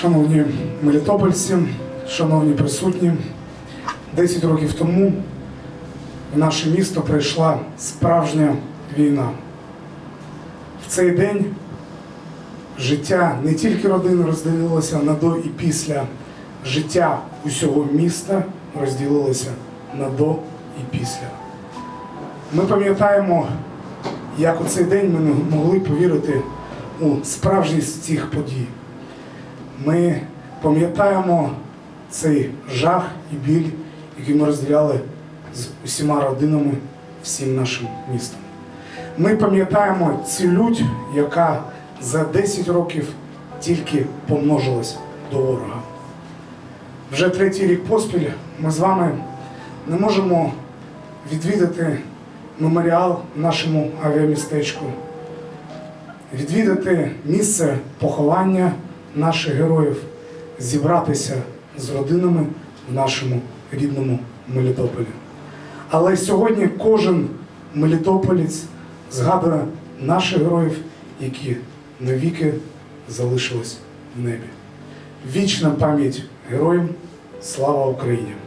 Шановні мелітопольці, шановні присутні, 10 років тому в наше місто прийшла справжня війна. В цей день життя не тільки родини розділилося на до і після, життя усього міста розділилося на до і після. Ми пам'ятаємо, як у цей день ми могли повірити у справжність цих подій. Ми пам'ятаємо цей жах і біль, який ми розділяли з усіма родинами, всім нашим містом. Ми пам'ятаємо цю лють, яка за 10 років тільки помножилась до ворога. Вже третій рік поспіль ми з вами не можемо відвідати меморіал нашому авіамістечку, відвідати місце поховання наших героїв, зібратися з родинами в нашому рідному Мелітополі. Але сьогодні кожен мелітополець згадує наших героїв, які навіки залишились в небі. Вічна пам'ять героям, слава Україні!